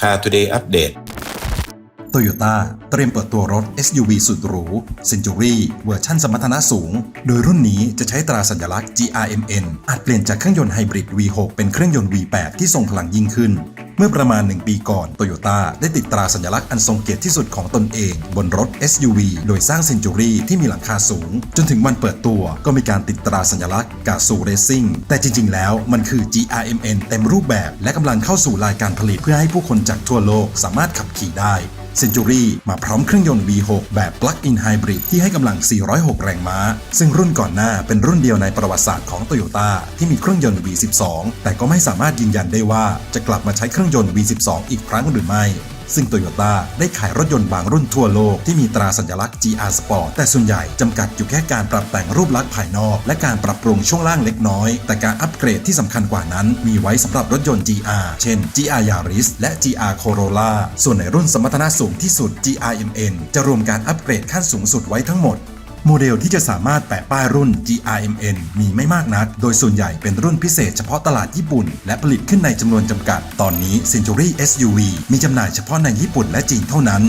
Car Today Update โตโยต้าเตรียมเปิดตัวรถ SUV สุดหรู Century เวอร์ชันสมรรถนะสูง โดยรุ่นนี้จะใช้ตราสัญลักษณ์ GRMN อาจเปลี่ยนจากเครื่องยนต์ไฮบริด V6 เป็นเครื่องยนต์ V8 ที่ทรงพลังยิ่งขึ้น เมื่อประมาณ 1 ปีก่อนโตโยต้าได้ติดตราสัญลักษณ์อันทรงเกียรติที่สุดของตนเอง บนรถ SUV โดยสร้างเซนจูรี่ที่มีหลังคาสูง จนถึงวันเปิดตัวก็มีการติดตราสัญลักษณ์กาซูเรซิ่งแต่จริง ๆ แล้วมันคือ GRMN เต็มรูปแบบ และกำลังเข้าสู่รายการผลิตเพื่อให้ผู้คนจากทั่วโลกสามารถขับขี่ได้ Century มาพร้อมเครื่องยนต์ V6 แบบ Plug-in Hybrid ที่ให้กำลัง 406 แรงม้า ซึ่งรุ่นก่อนหน้าเป็นรุ่นเดียวในประวัติศาสตร์ของ Toyota ที่มีเครื่องยนต์ V12 แต่ก็ไม่สามารถยืนยันได้ว่าจะกลับมาใช้เครื่องยนต์ V12 อีกครั้งหรือไม่ ซึ่งโตโยต้าได้ขายรถยนต์บางรุ่นทั่วโลกที่มีตราสัญลักษณ์ GR Sport แต่ส่วนใหญ่จำกัดอยู่แค่การปรับแต่งรูปลักษณ์ภายนอก และการปรับปรุงช่วงล่างเล็กน้อย แต่การอัปเกรดที่สำคัญกว่านั้น มีไว้สำหรับรถยนต์ GR เช่น GR Yaris และ GR Corolla ส่วนในรุ่นสมรรถนะสูงที่สุด GRMN จะรวมการอัปเกรดขั้นสูงสุดไว้ทั้งหมด โมเดลที่จะสามารถแปะป้ายรุ่น GRMN มีไม่มากนัก โดยส่วนใหญ่เป็นรุ่นพิเศษเฉพาะตลาดญี่ปุ่น และผลิตขึ้นในจำนวนจำกัด ตอนนี้ Century SUV มีจำหน่ายเฉพาะในญี่ปุ่นและจีนเท่านั้น